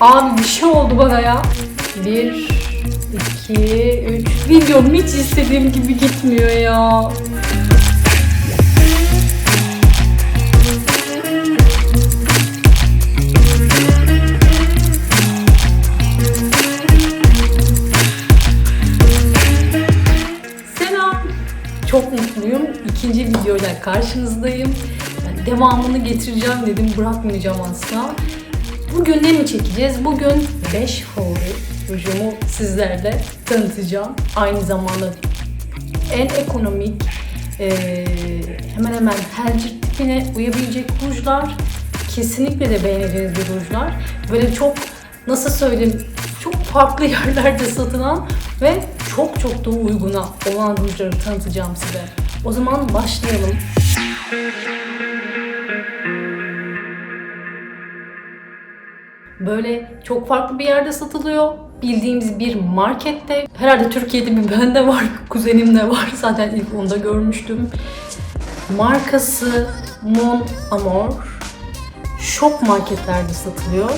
Abi bir şey oldu bana ya. Bir, iki, üç. Videom hiç istediğim gibi gitmiyor ya. Çok mutluyum. İkinci videoyla karşınızdayım. Yani devamını getireceğim dedim. Bırakmayacağım asla. Bugün ne mi çekeceğiz? Bugün 5 favori rujumu sizlerle tanıtacağım. Aynı zamanda en ekonomik, eee, hemen hemen her cilt tipine uyabilecek rujlar. Kesinlikle de beğeneceğiniz bir rujlar. Böyle çok nasıl söyleyeyim çok farklı yerlerde satılan ve çok çok da uyguna olan rujları tanıtacağım size. O zaman başlayalım. Böyle çok farklı bir yerde satılıyor. Bildiğimiz bir markette. Herhalde Türkiye'de bir bende var, kuzenim de var. Zaten ilk onda görmüştüm. Markası Mon Amour. Shop marketlerde satılıyor.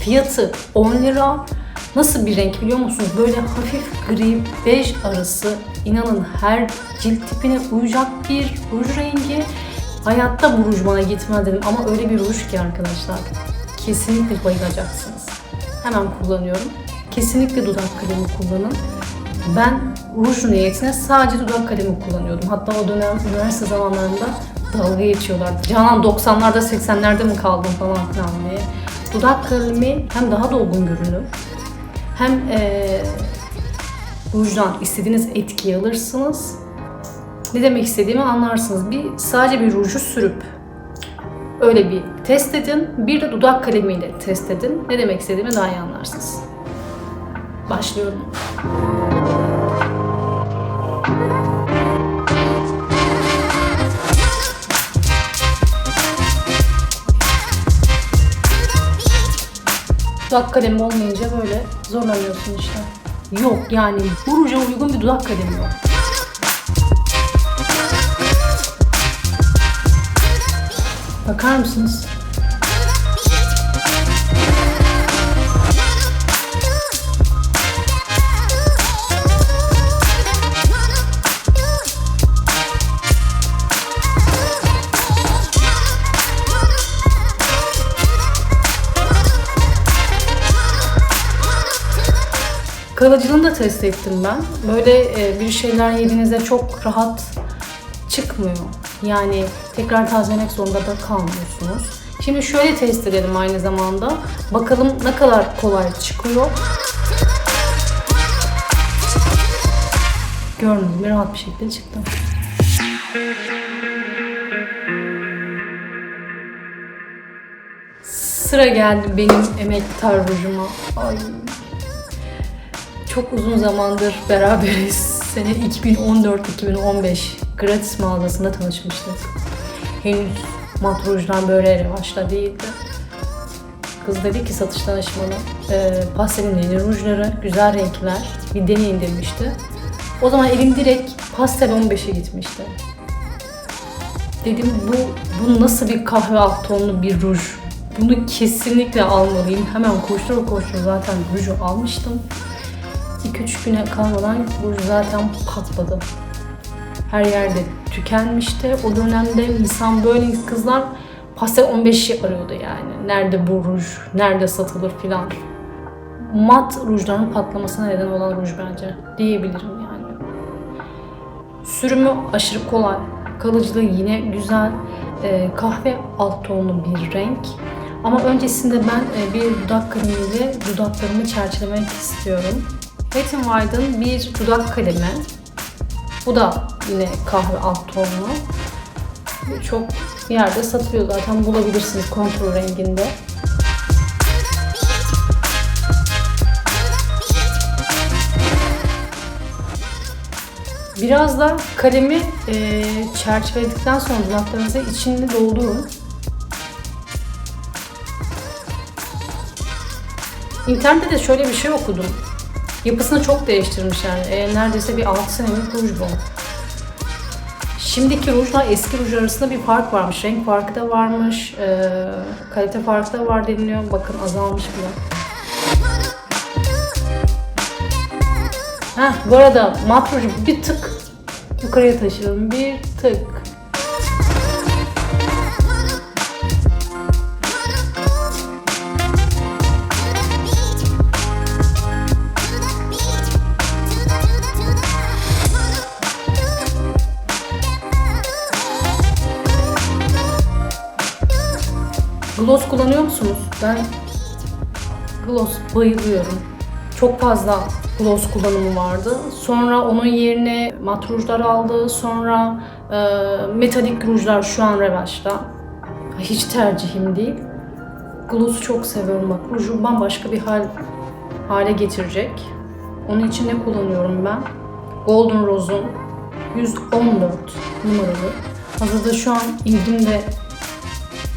Fiyatı 10 lira. Nasıl bir renk biliyor musunuz? Böyle hafif gri, bej arası. İnanın her cilt tipine uyacak bir ruj rengi. Hayatta bu ruj bana gitmez dedim ama öyle bir ruj ki arkadaşlar. Kesinlikle bayılacaksınız. Hemen kullanıyorum. Kesinlikle dudak kalemi kullanın. Ben ruj niyetine sadece dudak kalemi kullanıyordum. Hatta o dönem üniversite zamanlarında dalga geçiyorlardı. Canan 90'larda 80'lerde mi kaldın falan filan diye. Dudak kalemi hem daha dolgun görünür hem eee rujdan istediğiniz etkiyi alırsınız. Ne demek istediğimi anlarsınız. Bir sadece bir ruju sürüp öyle bir test edin. Bir de dudak kalemiyle test edin. Ne demek istediğimi daha iyi anlarsınız. Başlıyorum. Dudak kalemi olmayınca böyle zorlanıyorsun işte. Yok yani bu ruja uygun bir dudak kalemi yok. Bakar mısınız? Kalıcılığını da test ettim ben. Böyle e, bir şeyler yediğinizde çok rahat çıkmıyor. Yani tekrar tazelemek zorunda da kalmıyorsunuz. Şimdi şöyle test edelim aynı zamanda. Bakalım ne kadar kolay çıkıyor. Gördüğünüz gibi rahat bir şekilde çıktı. Sıra geldi benim emektar rujuma. Ay çok uzun zamandır beraberiz. Sene 2014-2015 gratis mağazasında tanışmıştık. Henüz mat rujlar böyle revaçta değildi. Kız dedi ki satış danışmanı, e, pastelin yeni rujları, güzel renkler, bir deneyin demişti. O zaman elim direkt pastel 15'e gitmişti. Dedim bu, bu nasıl bir kahve alt tonlu bir ruj? Bunu kesinlikle almalıyım. Hemen koştura koştura zaten ruju almıştım. 2-3 güne kalmadan ruj zaten patladı. Her yerde tükenmişti. O dönemde insan böyle kızlar pastel 15'i arıyordu yani. Nerede bu ruj, nerede satılır filan. Mat rujların patlamasına neden olan ruj bence diyebilirim yani. Sürümü aşırı kolay. Kalıcılığı yine güzel. Ee, kahve alt tonlu bir renk. Ama öncesinde ben e, bir dudak kalemiyle dudaklarımı çerçevelemek istiyorum. Wet n Wild'ın bir dudak kalemi. Bu da yine kahve alt tonlu. Çok yerde satılıyor zaten bulabilirsiniz kontrol renginde. Biraz da kalemi e, çerçeveledikten sonra dudaklarınıza içini doldurun. İnternette de şöyle bir şey okudum. Yapısını çok değiştirmişler. E, neredeyse bir 6 senelik ruj bu. Şimdiki rujla eski ruj arasında bir fark varmış. Renk farkı da varmış. e, kalite farkı da var deniliyor. Bakın azalmış bile. Heh, bu arada mat ruju bir tık yukarıya taşıyalım. Bir tık. Gloss kullanıyor musunuz? Ben gloss bayılıyorum. Çok fazla gloss kullanımı vardı. Sonra onun yerine mat rujlar aldı. Sonra e, metalik rujlar şu an revaçta. Hiç tercihim değil. Gloss'u çok seviyorum bak. Ruju bambaşka bir hal hale getirecek. Onun için ne kullanıyorum ben? Golden Rose'un 114 numaralı. Hazırda şu an ilgimde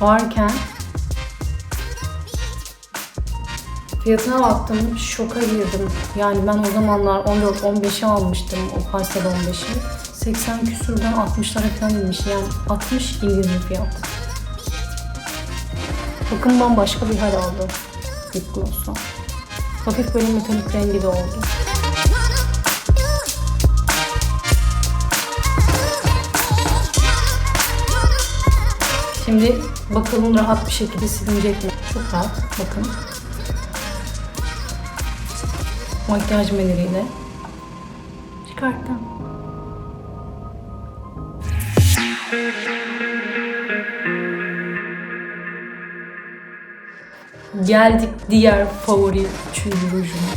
varken Fiyatına baktım, şoka girdim. Yani ben o zamanlar 14-15'e almıştım o pastel 15'i. 80 küsürden 60'lara falan inmiş. Yani 60 indirimli fiyat. Bakın bambaşka bir hal aldı lip gloss'la. Hafif böyle metalik rengi de oldu. Şimdi bakalım rahat bir şekilde silinecek mi? Çok rahat. Bakın. Makyaj menülüyle çıkarttım. Geldik diğer favori üçüncü rujuma.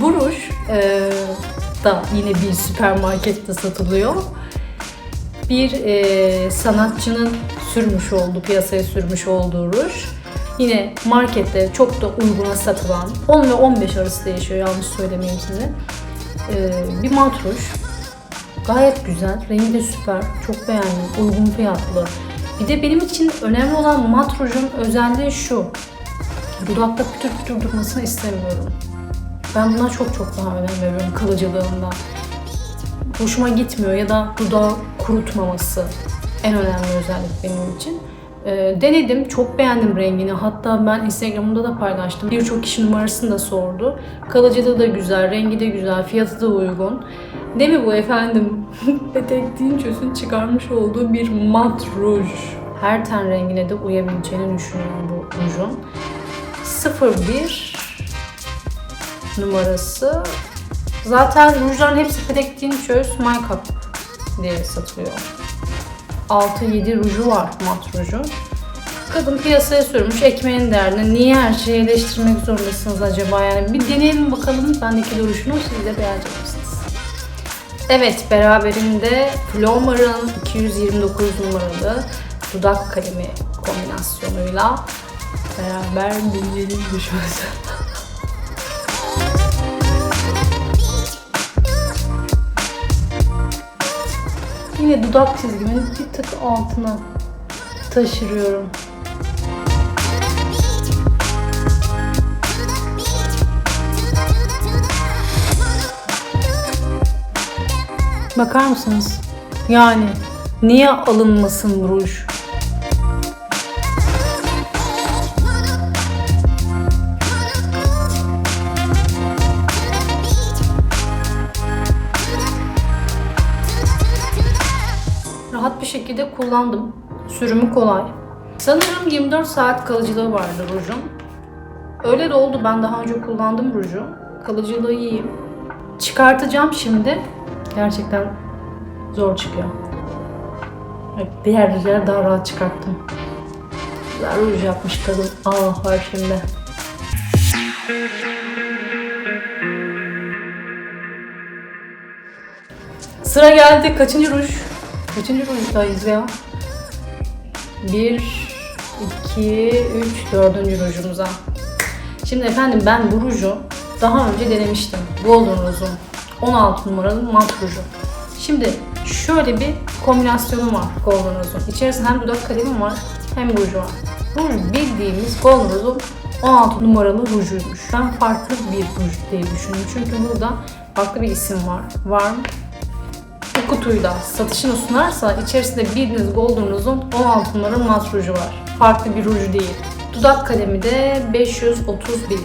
Bu ruj e, da yine bir süpermarkette satılıyor. Bir e, sanatçının sürmüş olduğu, piyasaya sürmüş olduğu ruj. Yine markette çok da uyguna satılan 10 ve 15 arası değişiyor yanlış söylemeyeyim size. Ee, bir mat ruj. Gayet güzel. Rengi de süper. Çok beğendim. Uygun fiyatlı. Bir de benim için önemli olan mat rujun özelliği şu. Dudakta pütür pütür durmasını istemiyorum. Ben buna çok çok daha önem veriyorum kalıcılığında. Hoşuma gitmiyor ya da dudağı kurutmaması en önemli özellik benim için. Ee, denedim, çok beğendim rengini. Hatta ben Instagram'da da paylaştım. Birçok kişi numarasını da sordu. Kalıcılığı da güzel, rengi de güzel, fiyatı da uygun. Değil mi bu efendim? Petek Dinçöz'ün çıkarmış olduğu bir mat ruj. Her ten rengine de uyabileceğini düşünüyorum bu rujun. 01 numarası. Zaten rujların hepsi Petek Dinçöz My Cup diye satılıyor. 6-7 ruju var mat ruju. Kadın piyasaya sürmüş ekmeğin derdine. Niye her şeyi eleştirmek zorundasınız acaba? Yani bir deneyelim bakalım bendeki duruşunu siz de beğenecek misiniz? Evet beraberinde Flomar'ın 229 numaralı dudak kalemi kombinasyonuyla beraber deneyelim duşumuzu. Yine dudak çizgimin bir tık altına taşırıyorum. Bakar mısınız? Yani niye alınmasın ruj? Şekilde kullandım. Sürümü kolay. Sanırım 24 saat kalıcılığı vardı rujun. Öyle de oldu. Ben daha önce kullandım ruju. Kalıcılığı iyi. Çıkartacağım şimdi. Gerçekten zor çıkıyor. Evet, Diğer rujları daha rahat çıkarttım. Güzel ruj yapmış kadın. Aa var şimdi. Sıra geldi. Kaçıncı ruj? Kaçıncı rujdayız ya? 1, 2, 3, 4. rujumuza. Şimdi efendim ben bu ruju daha önce denemiştim. Golden Rose'un 16 numaralı mat ruju. Şimdi şöyle bir kombinasyonum var Golden Rose'un. İçerisinde hem dudak kalemi var hem ruju var. Ruj bildiğimiz Golden Rose'un 16 numaralı rujuymuş. Ben farklı bir ruj diye düşündüm. Çünkü burada farklı bir isim var. Warm bu kutuyla satışını sunarsa içerisinde bildiğiniz Golden Rose'un 16 numara mat ruju var. Farklı bir ruj değil. Dudak kalemi de 531.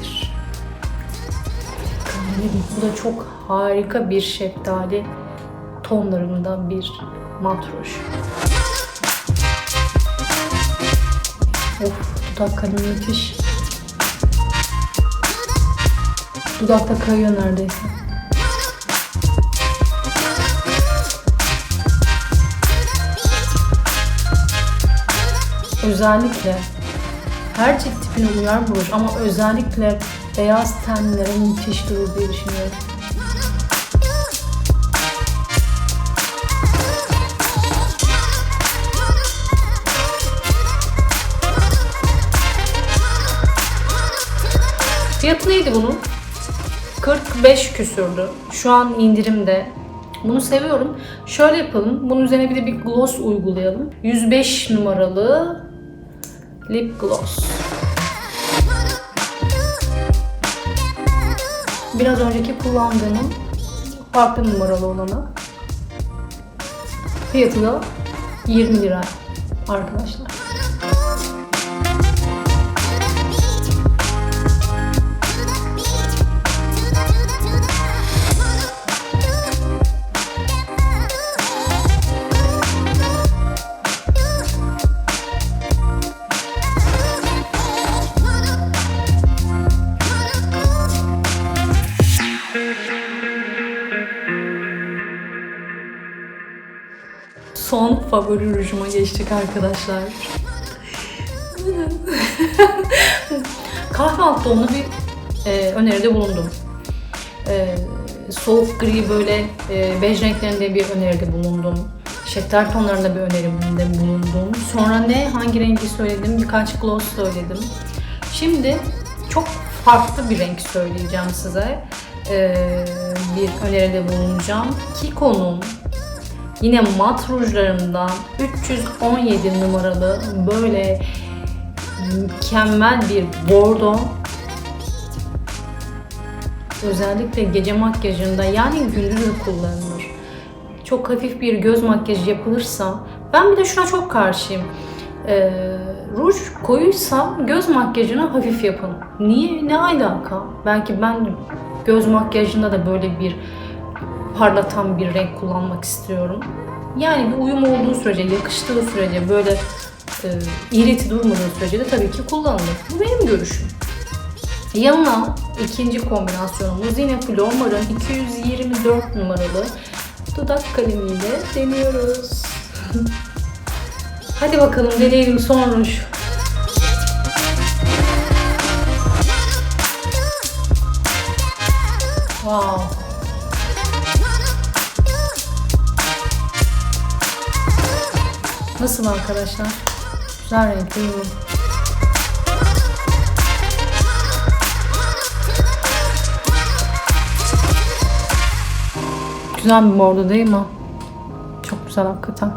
Kalemi bu da çok harika bir şeftali tonlarında bir mat ruj. Of dudak kalemi müthiş. Dudakta kayıyor neredeyse. Özellikle her cilt tipine uyar bu ama özellikle beyaz tenlere müthiş durur diye düşünüyorum. Fiyatı neydi bunun? 45 küsürdü. Şu an indirimde. Bunu seviyorum. Şöyle yapalım. Bunun üzerine bir de bir gloss uygulayalım. 105 numaralı lip gloss. Biraz önceki kullandığımın farklı numaralı olanı. Fiyatı da 20 lira arkadaşlar. Favori rujuma geçtik arkadaşlar. Kahvaltıda onu bir e, öneride bulundum. E, soğuk gri böyle e, bej renklerinde bir öneride bulundum. Şeftali tonlarında bir önerimde bulundum. Sonra ne, hangi rengi söyledim? Birkaç gloss söyledim. Şimdi çok farklı bir renk söyleyeceğim size. E, bir öneride bulunacağım. Kiko'nun Yine mat rujlarımdan 317 numaralı böyle mükemmel bir bordo. Özellikle gece makyajında yani gündüz kullanılır. Çok hafif bir göz makyajı yapılırsa ben bir de şuna çok karşıyım. Ee, ruj koyuysa göz makyajını hafif yapın. Niye? Ne alaka? Belki ben göz makyajında da böyle bir parlatan bir renk kullanmak istiyorum. Yani bir uyum olduğu sürece, yakıştığı sürece, böyle e, iğreti durmadığı sürece de tabii ki kullanılır. Bu benim görüşüm. Yanına ikinci kombinasyonumuz yine Flomar'ın 224 numaralı dudak kalemiyle deniyoruz. Hadi bakalım deneyelim son ruj. Wow. Nasıl arkadaşlar? Güzel renk değil mi? Güzel bir bordo değil mi? Çok güzel hakikaten.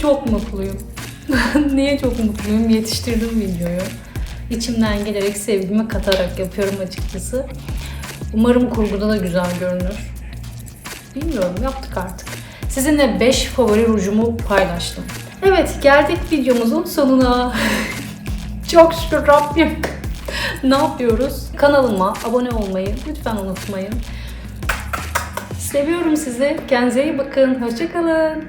Çok mutluyum. Niye çok mutluyum? Yetiştirdim videoyu. İçimden gelerek sevgimi katarak yapıyorum açıkçası. Umarım kurguda da güzel görünür. Bilmiyorum yaptık artık. Sizinle 5 favori rujumu paylaştım. Evet geldik videomuzun sonuna. Çok şükür Rabbim. ne yapıyoruz? Kanalıma abone olmayı lütfen unutmayın. Seviyorum sizi. Kendinize iyi bakın. Hoşçakalın.